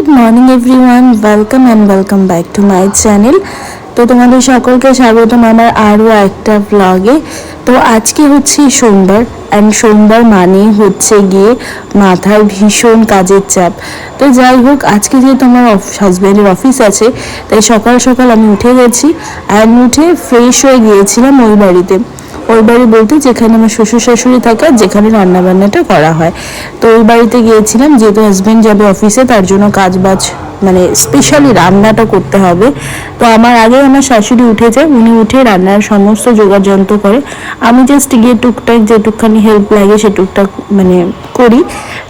Good morning everyone welcome and welcome back to my channel তো তোমাদের সকলকে স্বাগতম আমার আরও একটা ব্লগে তো আজকে হচ্ছে সোমবার অ্যান্ড সোমবার মানে হচ্ছে গিয়ে মাথার ভীষণ কাজের চাপ। তো যাই হোক, আজকে যেহেতু আমার হাজব্যান্ডের অফিস আছে, তাই সকাল সকাল আমি উঠে গেছি অ্যান্ড উঠে ফ্রেশ হয়ে গিয়েছিলাম ওই বাড়িতে। ওই বাড়ি বলতে যেখানে আমার শ্বশুর শাশুড়ি থাকে আর যেখানে রান্নাবান্নাটা করা হয়। তো ওই বাড়িতে গিয়েছিলাম, যেহেতু হাজব্যান্ড যাবে অফিসে তার জন্য কাজ বাজ মানে স্পেশালি রান্নাটা করতে হবে। তো আমার আগে আমার শাশুড়ি উঠে যায় উনি উঠে রান্নার সমস্ত জোগাড় যন্ত্র করে, আমি জাস্ট গিয়ে টুকটাক যেটুকখানি হেল্প লাগে সেটুকটাক মানে করি।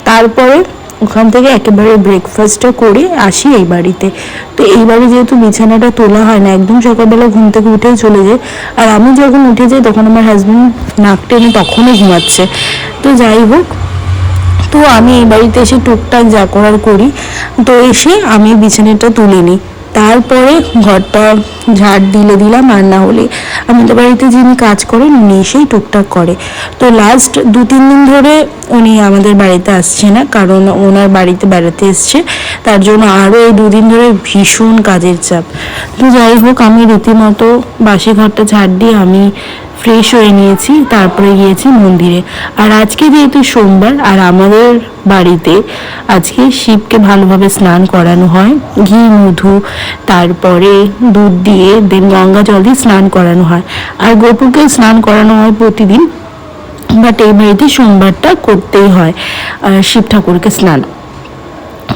তারপরে ওখান থেকে একেবারে ব্রেকফাস্টটা করে আসি এই বাড়িতে। তো এই বাড়ি যেহেতু বিছানাটা তোলা হয় না, একদম সকালবেলা ঘুম থেকে উঠেই চলে যায়। আর আমি যখন উঠে যাই, তখন আমার হাজব্যান্ড নাক টেনে তখনই ঘুমাচ্ছে। তো যাই হোক, তো আমি এই বাড়িতে এসে টুকটাক যা করার করি। তো এসে আমি বিছানাটা তুলে নিই। তারপরে ঘরটা ঝাড় দিলে দিলাম আর না হলে আমাদের বাড়িতে যিনি কাজ করেন উনি এসেই টুকটাক করে। তো লাস্ট দু, তিন দিন ধরে উনি আমাদের বাড়িতে আসছে না, কারণ ওনার বাড়িতে বেড়াতে এসছে। তার জন্য আরও এই দুদিন ধরে ভীষণ কাজের চাপ। তো যাই হোক, আমি রীতিমতো বাসি ঘরটা ঝাড় দিয়ে আমি ফ্রেশ হয়ে নিয়েছি, তারপরে গিয়েছি মন্দিরে। আর আজকে যেহেতু সোমবার, আর আমাদের বাড়িতে আজকে শিবকে ভালোভাবে স্নান করানো হয়। ঘি, মধু, তারপরে দুধ দিয়ে দেন গঙ্গা জল দিয়ে স্নান করানো হয়। আর গোপুকে স্নান করানো হয় প্রতিদিন বাট এই বাড়িতে সোমবারটা করতেই হয় শিব ঠাকুরকে স্নান।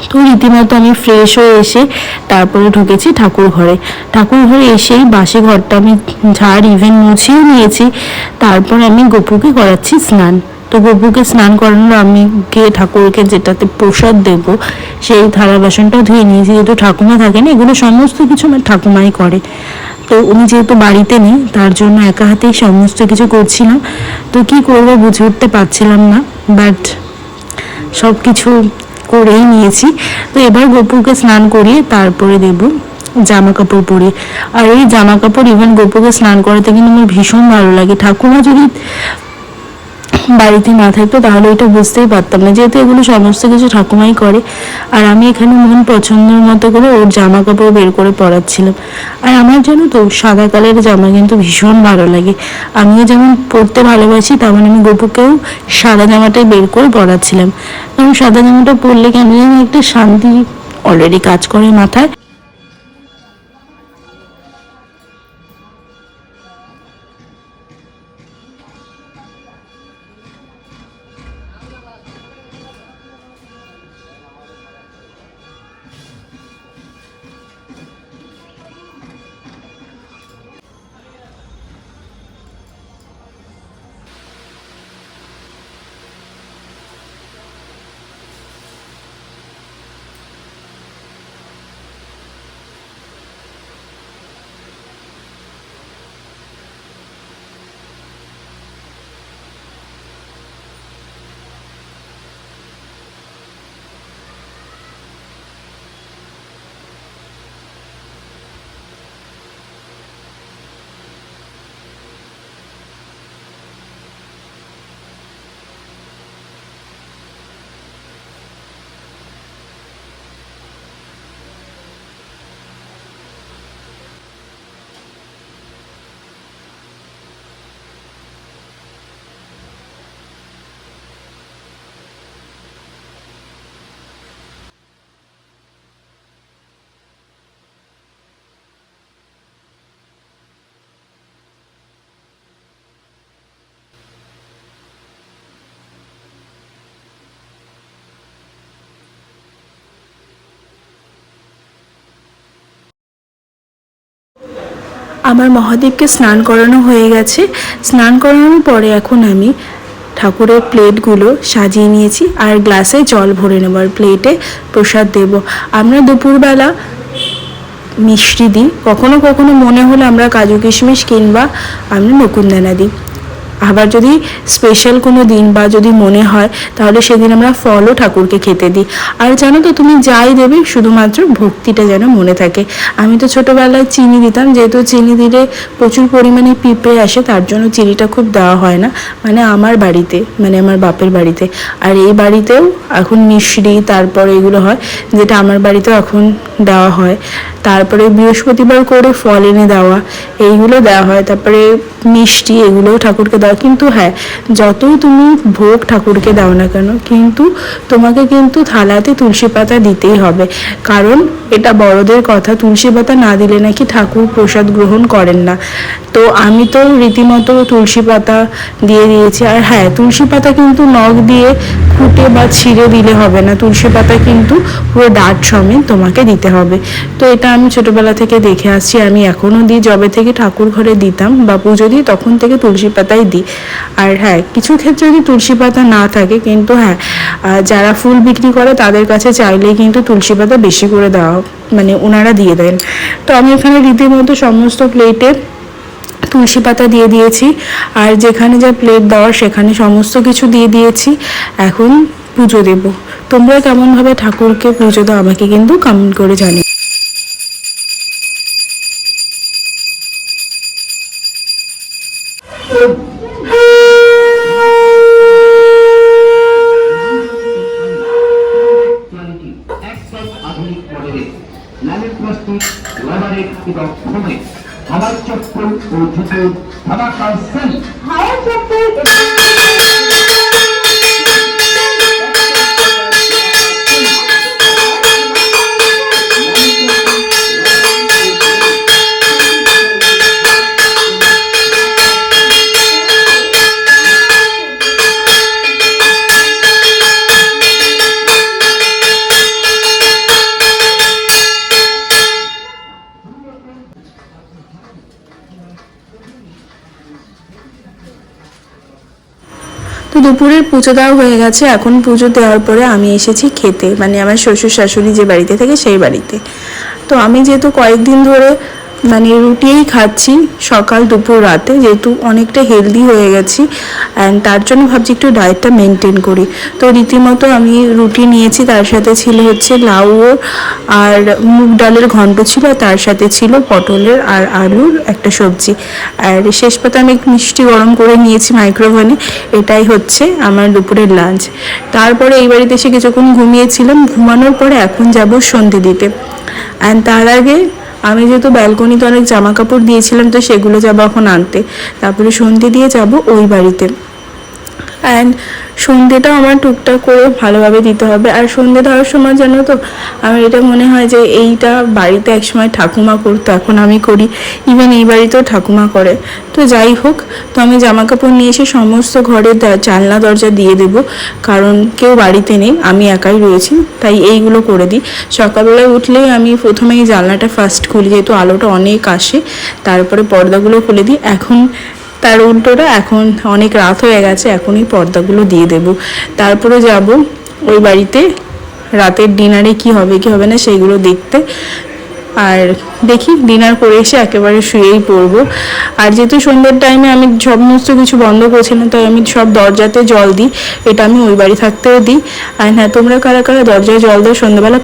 তো রীতিমতো আমি ফ্রেশ হয়ে এসে তারপরে ঢুকেছি ঠাকুর ঘরে। ঠাকুর ঘরে এসেই বাসি ঘরটা আমি ঝাড় ইভেন মুছিয়ে নিয়েছি। তারপর আমি গপুকে করাচ্ছি স্নান। তো গপুকে স্নান করানোর আমি গিয়ে ঠাকুরকে যেটাতে প্রসাদ দেব, সেই থালা বাসনটাও ধুয়ে নিয়েছি। যেহেতু ঠাকুমা থাকে না, এগুলো সমস্ত কিছু আমার ঠাকুমাই করে। তো উনি যেহেতু বাড়িতে নেই, তার জন্য একা হাতেই সমস্ত কিছু করছিলাম। তো কি করব বুঝে উঠতে পারছিলাম না বাট সব কিছু করেই নিয়েছি। তো এবার গোপুকে স্নান করিয়ে তারপরে দেব জামা কাপড় পরে। আর এই জামা কাপড় ইভেন গোপুকে স্নান করাতে কিন্তু আমার ভীষণ ভালো লাগে। ঠাকুমা যদি বাড়িতে না থাকতো, তাহলে এটা বুঝতেই পারতাম না। যেহেতু এগুলো সমস্ত কিছু ঠাকুমাই করে, আর আমি এখানে মন পছন্দের মতো করে ওর জামা কাপড় বের করে পরাচ্ছিলাম। আর আমার জানো তো, সাদা কালারের জামা কিন্তু ভীষণ ভালো লাগে। আমিও যেমন পরতে ভালোবাসি, তেমন আমি গপুকেও সাদা জামাটাই বের করে পরাচ্ছিলাম। কারণ সাদা জামাটা পরলে কেন যেন একটা শান্তি অলরেডি কাজ করে মাথায়। আমার মহাদেবকে স্নান করানো হয়ে গেছে। স্নান করানোর পরে এখন আমি ঠাকুরের প্লেটগুলো সাজিয়ে নিয়েছি আর গ্লাসে জল ভরে নেবার প্লেটে প্রসাদ দেব। আমরা দুপুরবেলা মিষ্টি দিই। কখনো কখনো মনে হলে আমরা কাজু কিশমিশ কিনবা আমরা নকুনদানা দিই। আবার যদি স্পেশাল কোনো দিন বা যদি মনে হয়, তাহলে সেদিন আমরা ফলও ঠাকুরকে খেতে দিই। আর জানো তো, তুমি যাই দেবে, শুধুমাত্র ভক্তিটা যেন মনে থাকে। আমি তো ছোটোবেলায় চিনি দিতাম, যেহেতু চিনি দিলে প্রচুর পরিমাণে পিঁপড়ে আসে, তার জন্য চিনিটা খুব দেওয়া হয় না। মানে আমার বাড়িতে মানে আমার বাপের বাড়িতে। আর এই বাড়িতেও এখন মিশ্রি, তারপরে এগুলো হয়, যেটা আমার বাড়িতেও এখন দেওয়া হয়। তারপরে বৃহস্পতিবার করে ফল এনে দেওয়া, এইগুলো দেওয়া হয়। তারপরে মিষ্টি, এগুলোও ঠাকুরকে দেওয়া কিন্তু হ্যাঁ যতই তুমি ভোগ ঠাকুরকে দাও না কেন, কিন্তু তোমাকে কিন্তু থালাতে তুলসী পাতা দিতেই হবে। কারণ এটা বড়দের কথা, তুলসী পাতা না দিলে নাকি ঠাকুর প্রসাদ গ্রহণ করেন না। তো আমি তো রীতিমতো তুলসী পাতা দিয়ে দিয়েছি। আর হ্যাঁ তুলসী পাতা কিন্তু নখ দিয়ে খুঁটে বা ছিঁড়ে দিলে হবে না। তুলসী পাতা কিন্তু পুরো ডাট সমেত তোমাকে দিতে হবে। তো এটা আমি ছোটবেলা থেকে দেখে আসছি। আমি এখনও দিই। যবে থেকে ঠাকুর ঘরে দিতাম বা পুজো দিই, তখন থেকে তুলসী পাতাই দিই আর হ্যাঁ কিছু ক্ষেত্রে যদি তুলসী পাতা না থাকে কিন্তু হ্যাঁ যারা ফুল বিক্রি করে তাদের কাছে চাইলেই কিন্তু তুলসী পাতা বেশি করে দেওয়া মানে ওনারা দিয়ে দেন। তো আমি এখানে রীতিমতো সমস্ত প্লেটে তুলসী পাতা দিয়ে দিয়েছি। আর যেখানে যা প্লেট দেওয়ার সেখানে সমস্ত কিছু দিয়ে দিয়েছি। এখন পুজো দেব। তোমরা কেমনভাবে ঠাকুরকে পুজো দাও আমাকে কিন্তু কমেন্ট করে জানি কোয়ালিটি এবং ফোমের হাওয়ার চপ্পল ও জুতোর ধামাকা সেল হাওয়া চপ্পল তো দুপুরের পুজো দেওয়া হয়ে গেছে। এখন পুজো দেওয়ার পরে আমি এসেছি খেতে। মানে আমার শ্বশুর শাশুড়ি যে বাড়িতে থাকে সেই বাড়িতে। তো আমি যেহেতু কয়েকদিন ধরে মানে রুটিই খাচ্ছি সকাল, দুপুর, রাতে। যেহেতু অনেকটা হেলদি হয়ে গেছি অ্যান্ড তার জন্য ভাবছি একটু ডায়েটটা মেনটেন করি। তো রীতিমতো আমি রুটি নিয়েছি, তার সাথে ছিল হচ্ছে লাউ আর মুগ ডালের ঘন্ট ছিল তার সাথে ছিল পটলের আর আলুর একটা সবজি। আর শেষ পাতে আমি মিষ্টি গরম করে নিয়েছি মাইক্রোওভেনে এটাই হচ্ছে আমার দুপুরের লাঞ্চ তারপরে এই বাড়িতে এসে কিছুক্ষণ ঘুমিয়েছিলাম। ঘুমানোর পরে এখন যাব সন্ধে দিতে। অ্যান্ড তার আগে আমি যেহেতু ব্যালকনিতে অনেক জামা কাপড় দিয়েছিলাম, তো সেগুলো যাব এখন আনতে। তারপরে সন্ধ্যে দিয়ে যাব ওই বাড়িতে। অ্যান্ড সন্ধেটাও আমার টুকটাক করে ভালোভাবে দিতে হবে। আর সন্ধে ধরার সময় জানো তো, আমার এটা মনে হয় যে এইটা বাড়িতে একসময় ঠাকুমা করতো, এখন আমি করি। ইভেন এই বাড়িতেও ঠাকুমা করে। তো যাই হোক, তো আমি জামা কাপড় নিয়ে এসে সমস্ত ঘরের দা- জানলা, দরজা দিয়ে দেবো। কারণ কেউ বাড়িতে নেই, আমি একাই রয়েছি, তাই এইগুলো করে দিই। সকালবেলায় উঠলেই আমি প্রথমেই জানলাটা ফার্স্ট খুলি, যেহেতু আলোটা অনেক আসে, তারপরে পর্দাগুলো খুলে দিই। এখন তার উল্টোটা এখন অনেক রাত হয়ে গেছে, এখনই পর্দাগুলো দিয়ে দেব। তারপরে যাব ওই বাড়িতে, রাতের ডিনারে কি হবে কি হবে না সেইগুলো দেখতে। আর দেখি, ডিনার করে এসে একেবারে শুয়েই পড়ব। আর যেহেতু সন্ধ্যের টাইমে আমি সমস্ত কিছু বন্ধ করেছিলাম তাই আমি সব দরজাতে জল দিই। এটা আমি ওই বাড়ি থাকতেও দিই। আর হ্যাঁ তোমরা কারা কারা দরজায় জল দাও সন্ধ্যেবেলা